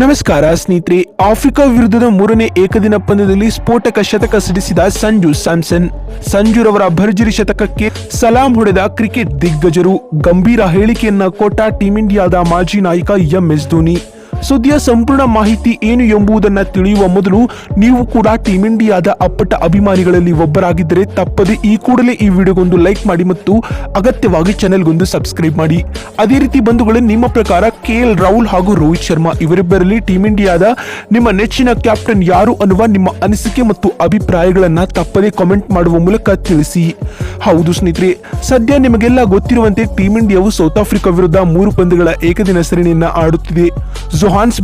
ನಮಸ್ಕಾರ ಸ್ನೇಹಿತರೆ, ಆಫ್ರಿಕಾ ವಿರುದ್ಧದ ಮೂರನೇ ಏಕದಿನ ಪಂದ್ಯದಲ್ಲಿ ಸ್ಫೋಟಕ ಶತಕ ಸಿಡಿಸಿದ ಸಂಜು ಸ್ಯಾಮ್ಸನ್. ಸಂಜುರವರ ಭರ್ಜರಿ ಶತಕಕ್ಕೆ ಸಲಾಂ ಹೊಡೆದ ಕ್ರಿಕೆಟ್ ದಿಗ್ಗಜರು. ಗಂಭೀರ ಹೇಳಿಕೆಯನ್ನ ಕೊಟ್ಟ ಟೀಂ ಇಂಡಿಯಾದ ಮಾಜಿ ನಾಯಕ ಎಂ ಎಸ್ ಧೋನಿ. ಸುದ್ದಿಯ ಸಂಪೂರ್ಣ ಮಾಹಿತಿ ಏನು ಎಂಬುದನ್ನ ತಿಳಿಯುವ ಮೊದಲು ನೀವು ಕೂಡ ಟೀಂ ಇಂಡಿಯಾದ ಅಪ್ಪಟ ಅಭಿಮಾನಿಗಳಲ್ಲಿ ಒಬ್ಬರಾಗಿದ್ದರೆ ತಪ್ಪದೆ ಈ ಕೂಡಲೇ ಈ ವಿಡಿಯೋಗೊಂದು ಲೈಕ್ ಮಾಡಿ ಮತ್ತು ಅಗತ್ಯವಾಗಿ ಚಾನೆಲ್ಗೊಂದು ಸಬ್ಸ್ಕ್ರೈಬ್ ಮಾಡಿ. ಅದೇ ರೀತಿ ಬಂಧುಗಳೇ, ನಿಮ್ಮ ಪ್ರಕಾರ ಕೆ ಎಲ್ ರಾಹುಲ್ ಹಾಗೂ ರೋಹಿತ್ ಶರ್ಮಾ ಇವರಿಬ್ಬರಲ್ಲಿ ಟೀಂ ಇಂಡಿಯಾದ ನಿಮ್ಮ ನೆಚ್ಚಿನ ಕ್ಯಾಪ್ಟನ್ ಯಾರು ಅನ್ನುವ ನಿಮ್ಮ ಅನಿಸಿಕೆ ಮತ್ತು ಅಭಿಪ್ರಾಯಗಳನ್ನು ತಪ್ಪದೆ ಕಾಮೆಂಟ್ ಮಾಡುವ ಮೂಲಕ ತಿಳಿಸಿ. ಹೌದು ಸ್ನೇಹಿತರೆ, ಸದ್ಯ ನಿಮಗೆಲ್ಲ ಗೊತ್ತಿರುವಂತೆ ಟೀಂ ಇಂಡಿಯಾವು ಸೌತ್ ಆಫ್ರಿಕಾ ವಿರುದ್ಧ ಮೂರು ಪಂದ್ಯಗಳ ಏಕದಿನ ಸರಣಿಯನ್ನ ಆಡುತ್ತಿದೆ. ಜೊಹಾನ್ಸ್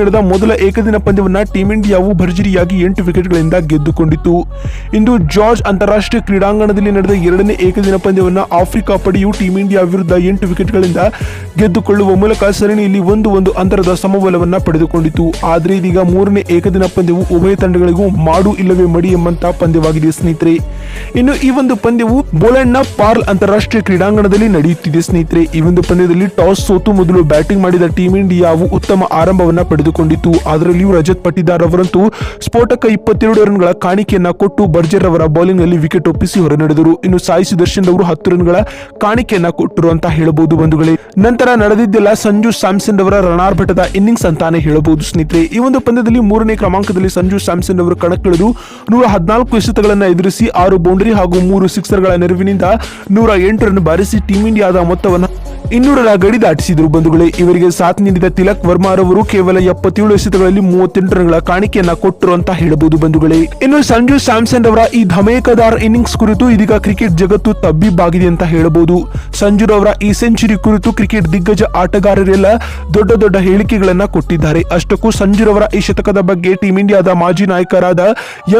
ನಡೆದ ಮೊದಲ ಏಕದಿನ ಪಂದ್ಯವನ್ನು ಟೀಂ ಇಂಡಿಯಾವು ಭರ್ಜರಿಯಾಗಿ ಎಂಟು ವಿಕೆಟ್ಗಳಿಂದ ಗೆದ್ದುಕೊಂಡಿತು. ಇಂದು ಜಾರ್ಜ್ ಅಂತಾರಾಷ್ಟ್ರೀಯ ಕ್ರೀಡಾಂಗಣದಲ್ಲಿ ನಡೆದ ಎರಡನೇ ಏಕದಿನ ಪಂದ್ಯವನ್ನು ಆಫ್ರಿಕಾ ಪಡೆಯು ಟೀಂ ಇಂಡಿಯಾ ವಿರುದ್ಧ ಎಂಟು ವಿಕೆಟ್ಗಳಿಂದ ಗೆದ್ದುಕೊಳ್ಳುವ ಮೂಲಕ ಸರಣಿಯಲ್ಲಿ ಒಂದು ಒಂದು ಅಂತರದ ಸಮಬಲವನ್ನು ಪಡೆದುಕೊಂಡಿತು. ಆದರೆ ಇದೀಗ ಮೂರನೇ ಏಕದಿನ ಪಂದ್ಯವು ಉಭಯ ತಂಡಗಳಿಗೂ ಮಾಡು ಇಲ್ಲವೇ ಮಡಿ ಎಂಬಂತಹ ಪಂದ್ಯವಾಗಿದೆ ಸ್ನೇಹಿತರೆ. ಇನ್ನು ಈ ಒಂದು ಪಂದ್ಯವು ಬೋಲೆಂಡ್ನ ಪಾರ್ಲ್ ಅಂತಾರಾಷ್ಟ್ರೀಯ ಕ್ರೀಡಾಂಗಣದಲ್ಲಿ ನಡೆಯುತ್ತಿದೆ, ಸ್ನೇಹಿತರೆ. ಈ ಒಂದು ಪಂದ್ಯದಲ್ಲಿ ಟಾಸ್ ಸೋತು ಮೊದಲು ಬ್ಯಾಟಿಂಗ್ ಮಾಡಿದ ಟೀಮ್ ಇಂಡಿಯಾವು ಉತ್ತಮ ಆರಂಭವನ್ನ ಪಡೆದುಕೊಂಡಿತು ಅದರಲ್ಲಿಯೂ ರಜತ್ ಪಟ್ಟಿದಾರ್ ಅವರಂತೂ ಸ್ಫೋಟಕ ಇಪ್ಪತ್ತೆರಡು ರನ್ಗಳ ಕಾಣಿಕೆಯನ್ನ ಕೊಟ್ಟು ಬರ್ಜರ್ ಅವರ ಬೌಲಿಂಗ್ನಲ್ಲಿ ವಿಕೆಟ್ ಒಪ್ಪಿಸಿ ಹೊರನಡೆದರು. ಇನ್ನು ಸಾಯಿ ಸುದರ್ಶನ್ ಅವರು ಹತ್ತು ರನ್ಗಳ ಕಾಣಿಕೆಯನ್ನ ಕೊಟ್ಟರು ಅಂತ ಹೇಳಬಹುದು, ಬಂಧುಗಳೇ. ನಂತರ ನಡೆದಿದ್ದೆಲ್ಲ ಸಂಜು ಸ್ಯಾಮ್ಸನ್ ಅವರ ರಣಾರ್ಭಟದ ಇನ್ನಿಂಗ್ಸ್ ಅಂತಾನೆ ಹೇಳಬಹುದು, ಸ್ನೇಹಿತರೆ. ಈ ಒಂದು ಪಂದ್ಯದಲ್ಲಿ ಮೂರನೇ ಕ್ರಮಾಂಕದಲ್ಲಿ ಸಂಜು ಸ್ಯಾಮ್ಸನ್ ಅವರು ಕಣಕ್ಕಿಳಿದು ನೂರ ಹದಿನಾಲ್ಕು ಎಸೆತಗಳನ್ನ ಎದುರಿಸಿ ಆರು ಬೌಂಡರಿ ಹಾಗೂ ಮೂರು ಸಿಕ್ಸರ್ಗಳ ನೆರವಿನಿಂದ ನೂರ ಎಂಟು ಬಾರಿಸಿ ಟೀಂ ಇಂಡಿಯಾದ ಮೊತ್ತವನ್ನು ಇನ್ನೂರರ ಗಡಿ ದಾಟಿಸಿದರು. ಬಂಧುಗಳೇ, ಇವರಿಗೆ ಸಾಥ್ ನೀಡಿದ ತಿಲಕ್ ವರ್ಮಾ ರವರು ಕೇವಲ ಎಪ್ಪತ್ತೇಳು ಎಸೆತಗಳಲ್ಲಿ ಮೂವತ್ತೆಂಟು ರನ್ಗಳ ಕಾಣಿಕೆಯನ್ನ ಕೊಟ್ಟರು ಅಂತ ಹೇಳಬಹುದು ಬಂಧುಗಳೇ. ಇನ್ನು ಸಂಜು ಸ್ಯಾಮ್ಸನ್ ಅವರ ಈ ಧಮೇಕದಾರ್ ಇನ್ನಿಂಗ್ಸ್ ಕುರಿತು ಇದೀಗ ಕ್ರಿಕೆಟ್ ಜಗತ್ತು ತಬ್ಬಿಬ್ಬಾಗಿದೆ ಅಂತ ಹೇಳಬಹುದು. ಸಂಜುರವರ ಈ ಸೆಂಚುರಿ ಕುರಿತು ಕ್ರಿಕೆಟ್ ದಿಗ್ಗಜ ಆಟಗಾರರೆಲ್ಲ ದೊಡ್ಡ ದೊಡ್ಡ ಹೇಳಿಕೆಗಳನ್ನ ಕೊಟ್ಟಿದ್ದಾರೆ. ಅಷ್ಟಕ್ಕೂ ಸಂಜುರವರ ಈ ಶತಕದ ಬಗ್ಗೆ ಟೀಂ ಇಂಡಿಯಾದ ಮಾಜಿ ನಾಯಕರಾದ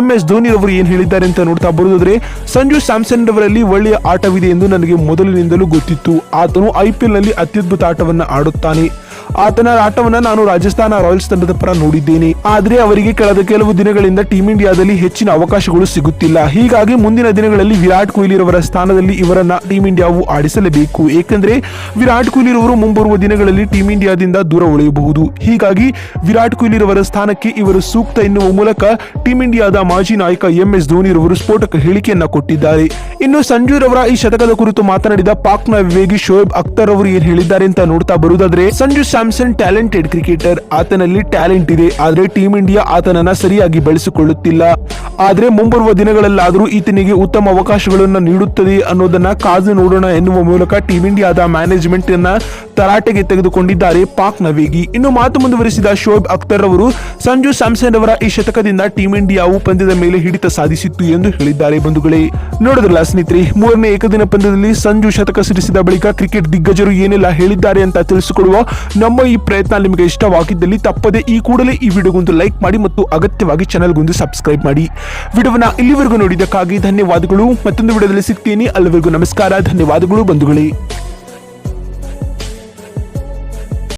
ಎಂ ಎಸ್ ಧೋನಿ ಅವರು ಏನ್ ಹೇಳಿದ್ದಾರೆ ಅಂತ ನೋಡ್ತಾ ಬರುವುದಾದ್ರೆ ಸಂಜು ಸ್ಯಾಮ್ಸನ್ ರವರಲ್ಲಿ ಒಳ್ಳೆಯ ಆಟವಿದೆ ಎಂದು ನನಗೆ ಮೊದಲಿನಿಂದಲೂ ಗೊತ್ತಿತ್ತು. ಆತನು ಐಪಿಎಲ್ನಲ್ಲಿ ಅತ್ಯದ್ಭುತ ಆಟವನ್ನು ಆಡುತ್ತಾನೆ. ಆತನ ಆಟವನ್ನು ನಾನು ರಾಜಸ್ಥಾನ ರಾಯಲ್ಸ್ ತಂಡದ ಪರ ನೋಡಿದ್ದೇನೆ. ಆದರೆ ಅವರಿಗೆ ಕಳೆದ ಕೆಲವು ದಿನಗಳಿಂದ ಟೀಂ ಇಂಡಿಯಾದಲ್ಲಿ ಹೆಚ್ಚಿನ ಅವಕಾಶಗಳು ಸಿಗುತ್ತಿಲ್ಲ. ಹೀಗಾಗಿ ಮುಂದಿನ ದಿನಗಳಲ್ಲಿ ವಿರಾಟ್ ಕೊಹ್ಲಿ ರವರ ಸ್ಥಾನದಲ್ಲಿ ಇವರನ್ನ ಟೀಂ ಇಂಡಿಯಾವು ಆಡಿಸಲೇಬೇಕು. ಏಕೆಂದರೆ ವಿರಾಟ್ ಕೊಹ್ಲಿ ರವರು ಮುಂಬರುವ ದಿನಗಳಲ್ಲಿ ಟೀಂ ಇಂಡಿಯಾದಿಂದ ದೂರ ಉಳಿಯಬಹುದು. ಹೀಗಾಗಿ ವಿರಾಟ್ ಕೊಹ್ಲಿ ರವರ ಸ್ಥಾನಕ್ಕೆ ಇವರು ಸೂಕ್ತ ಎನ್ನುವ ಮೂಲಕ ಟೀಂ ಇಂಡಿಯಾದ ಮಾಜಿ ನಾಯಕ ಎಂ ಎಸ್ ಧೋನಿರವರು ಸ್ಫೋಟಕ ಹೇಳಿಕೆಯನ್ನ ಕೊಟ್ಟಿದ್ದಾರೆ. ಇನ್ನು ಸಂಜು ರವರ ಈ ಶತಕದ ಕುರಿತು ಮಾತನಾಡಿದ ಪಾಕ್ನ ವಿವೇಗಿ ಶೋಯಬ್ ಅಖ್ತರ್ ಅವರು ಏನ್ ಹೇಳಿದ್ದಾರೆ ಅಂತ ನೋಡ್ತಾ ಬರುವುದಾದ್ರೆ, ಸಂಜು ಸ್ಯಾಮ್ಸನ್ ಟ್ಯಾಲೆಂಟೆಡ್ ಕ್ರಿಕೆಟರ್. ಆತನಲ್ಲಿ ಟ್ಯಾಲೆಂಟ್ ಇದೆ, ಆದ್ರೆ ಟೀಮ್ ಇಂಡಿಯಾ ಆತನನ್ನ ಸರಿಯಾಗಿ ಬಳಸಿಕೊಳ್ಳುತ್ತಿಲ್ಲ. ಆದ್ರೆ ಮುಂಬರುವ ದಿನಗಳಲ್ಲಾದರೂ ಈತನಿಗೆ ಉತ್ತಮ ಅವಕಾಶಗಳನ್ನು ನೀಡುತ್ತದೆ ಅನ್ನೋದನ್ನ ಕಾದು ನೋಡೋಣ ಎನ್ನುವ ಮೂಲಕ ಟೀಮ್ ಇಂಡಿಯಾದ ಮ್ಯಾನೇಜ್ಮೆಂಟ್ ಅನ್ನ ತರಾಟೆಗೆ ತೆಗೆದುಕೊಂಡಿದ್ದಾರೆ ಪಾಕ್ ನವೇಗಿ ವೇಗಿ. ಇನ್ನು ಮಾತು ಮುಂದುವರಿಸಿದ ಶೋಯಬ್ ಅಖ್ತರ್ ಅವರು ಸಂಜು ಸ್ಯಾಮ್ಸನ್ ಅವರ ಈ ಶತಕದಿಂದ ಟೀಂ ಇಂಡಿಯಾವು ಪಂದ್ಯದ ಮೇಲೆ ಹಿಡಿತ ಸಾಧಿಸಿತ್ತು ಎಂದು ಹೇಳಿದ್ದಾರೆ ಬಂಧುಗಳೇ. ನೋಡಿದ್ರಲ್ಲ ಸ್ನೇಹಿತರೆ, ಮೂರನೇ ಏಕದಿನ ಪಂದ್ಯದಲ್ಲಿ ಸಂಜು ಶತಕ ಸಿಡಿಸಿದ ಬಳಿಕ ಕ್ರಿಕೆಟ್ ದಿಗ್ಗಜರು ಏನೆಲ್ಲ ಹೇಳಿದ್ದಾರೆ ಅಂತ ತಿಳಿಸಿಕೊಡುವ ನಮ್ಮ ಈ ಪ್ರಯತ್ನ ನಿಮಗೆ ಇಷ್ಟವಾಗಿದ್ದಲ್ಲಿ ತಪ್ಪದೆ ಈ ಕೂಡಲೇ ಈ ವಿಡಿಯೋಗೊಂದು ಲೈಕ್ ಮಾಡಿ ಮತ್ತು ಅಗತ್ಯವಾಗಿ ಚಾನಲ್ಗೊಂದು ಸಬ್ಸ್ಕ್ರೈಬ್ ಮಾಡಿ. ವಿಡಿಯೋವನ್ನ ಇಲ್ಲಿವರೆಗೂ ನೋಡಿದ್ದಕ್ಕಾಗಿ ಧನ್ಯವಾದಗಳು. ಮತ್ತೊಂದು ವಿಡಿಯೋದಲ್ಲಿ ಸಿಗ್ತೀನಿ. ಅಲ್ಲಿವರೆಗೂ ನಮಸ್ಕಾರ. ಧನ್ಯವಾದಗಳು ಬಂಧುಗಳೇ.